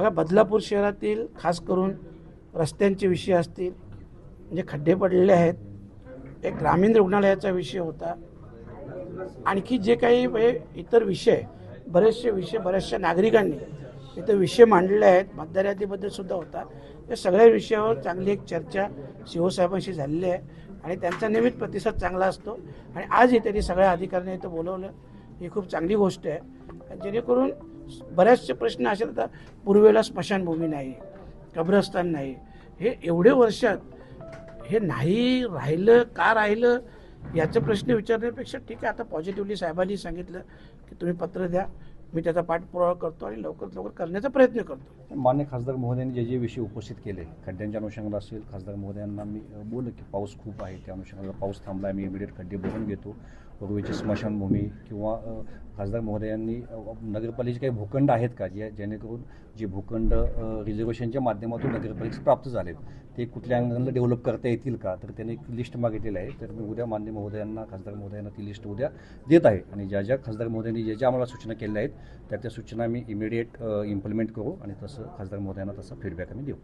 बघा बदलापूर शहरातील खास करून रस्त्यांचे विषय असतील म्हणजे खड्डे पडलेले आहेत एक ग्रामीण रुग्णालयाचा विषय होता. आणखी जे काही म्हणजे इतर विषय बरेचसे विषय बऱ्याचशा नागरिकांनी इथं विषय मांडलेले आहेत मतदार यादीबद्दल सुद्धा होता. या सगळ्या विषयावर चांगली एक चर्चा शिवसाहेबांशी झालेली आहे आणि त्यांचा नेहमीच प्रतिसाद चांगला असतो. आणि आजही त्यांनी सगळ्या अधिकाऱ्यांनी इथं बोलवलं. ही खूप चांगली गोष्ट आहे. जेणेकरून बऱ्याचसे प्रश्न असे आता पूर्वेला स्मशानभूमी नाही कब्रस्तान नाही. हे एवढे वर्षात हे नाही राहिलं का राहिलं याचं प्रश्न विचारण्यापेक्षा ठीक आहे. आता पॉझिटिव्हली साहेबांनी सांगितलं की तुम्ही पत्र द्या. मी त्याचा पाठपुरावा करतो आणि लवकरात लवकर करण्याचा प्रयत्न करतो. मान्य खासदार महोदयांनी जे जे विषय उपस्थित केले खड्ड्यांच्या अनुषंगाला असेल खासदार महोदयांना मी अ, बोललो की पाऊस खूप आहे त्या अनुषंगाला पाऊस थांबला आहे मी इमिडिएट खड्डे भरून घेतो. पूर्वीची स्मशानभूमी किंवा खासदार महोदयांनी नगरपालिकेचे काही भूखंड आहेत का जे जेणेकरून जे भूखंड रिझर्वेशनच्या माध्यमातून नगरपालिकेस प्राप्त झालेत ते कुठल्या अंगाला डेव्हलप करता येतील का? तर त्यांनी एक लिस्ट मागितलेली आहे. तर मी उद्या मान्य महोदयांना खासदार महोदयांना ती लिस्ट उद्या देत आहे. आणि ज्या ज्या खासदार महोदयांनी ज्या ज्या आम्हाला सूचना केल्या आहेत त्या त्या सूचना मी इमिडिएट इम्प्लिमेंट करू आणि तसं खासदार महोदयांना तसा फीडबॅक आम्ही देऊ.